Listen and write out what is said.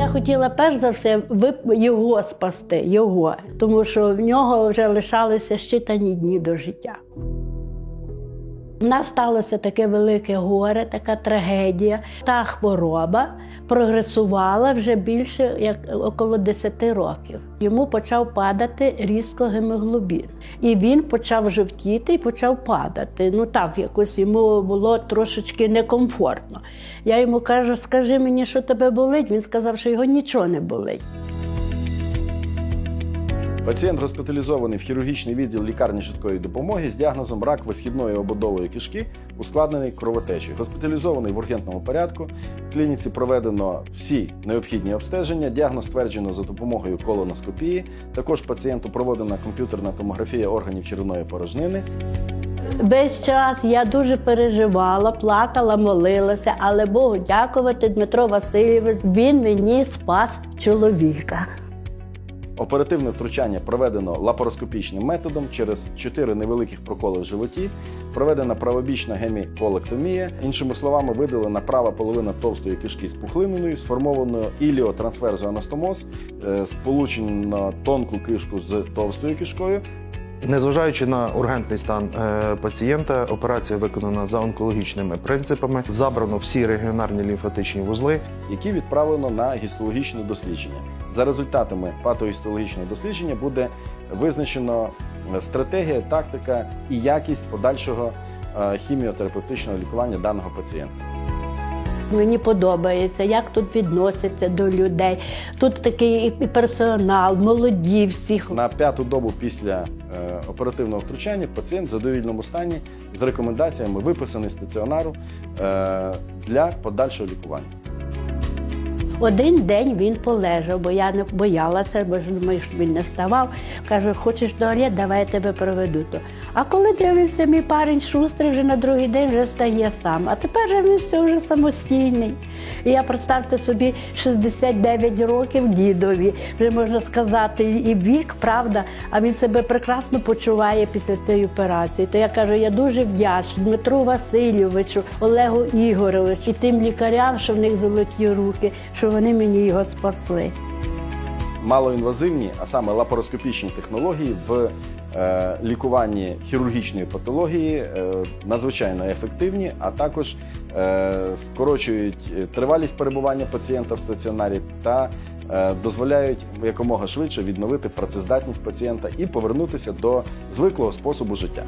Я хотіла перш за все його спасти, його, тому що в нього вже лишалися щитані дні до життя. У нас сталося таке велике горе, така трагедія. Та хвороба прогресувала вже більше як около 10 років. Йому почав падати різко гемоглобін. І він почав жовтіти і почав падати. Ну так, якось йому було трошечки некомфортно. Я йому кажу, скажи мені, що тебе болить. Він сказав, що його нічого не болить. Пацієнт госпіталізований в хірургічний відділ лікарні швидкої допомоги з діагнозом рак висхідної ободової кишки, ускладнений кровотечею. Госпіталізований в ургентному порядку. В клініці проведено всі необхідні обстеження. Діагноз стверджено за допомогою колоноскопії. Також пацієнту проведена комп'ютерна томографія органів черевної порожнини. Весь час я дуже переживала, плакала, молилася, але Богу дякувати, Дмитро Васильович, він мені спас чоловіка. Оперативне втручання проведено лапароскопічним методом через чотири невеликих проколи в животі. Проведена правобічна геміколектомія. Іншими словами, видалена права половина товстої кишки з пухлиною, сформованою іліотрансферзоанастоmoз, е, сполучено тонку кишку з товстою кишкою. Незважаючи на ургентний стан е, пацієнта, операція виконана за онкологічними принципами. Забрано всі регіонарні лімфатичні вузли. які відправлено на гістологічне дослідження. За результатами патогістологічного дослідження буде визначено е, стратегія, тактика і якість подальшого е, хіміотерапевтичного лікування даного пацієнта. Мені подобається, як тут відносяться до людей. Тут такий і персонал, молоді всі. На п'яту добу після е, оперативного втручання пацієнт в задовільному стані з рекомендаціями виписаний стаціонару для подальшого лікування. Один день він полежав, бо я не боялася, бо ж думаю, що він не вставав. Кажу, хочеш до туалет, давай я тебе проведу. То. А коли дивився, мій парень шустрий вже на другий день вже стає сам. А тепер же він все вже самостійний. І я представте собі 69 років дідові, вже можна сказати, і вік, правда, а він себе прекрасно почуває після цієї операції. То я кажу, я дуже вдячна Дмитру Васильовичу, Олегу Ігоровичу і тим лікарям, що в них золоті руки, що вони мені його спасли. малоінвазивні, а саме лапароскопічні технології в е, лікуванні хірургічної патології е, надзвичайно ефективні, а також е, скорочують е, тривалість перебування пацієнта в стаціонарі та е, дозволяють якомога швидше відновити працездатність пацієнта і повернутися до звиклого способу життя.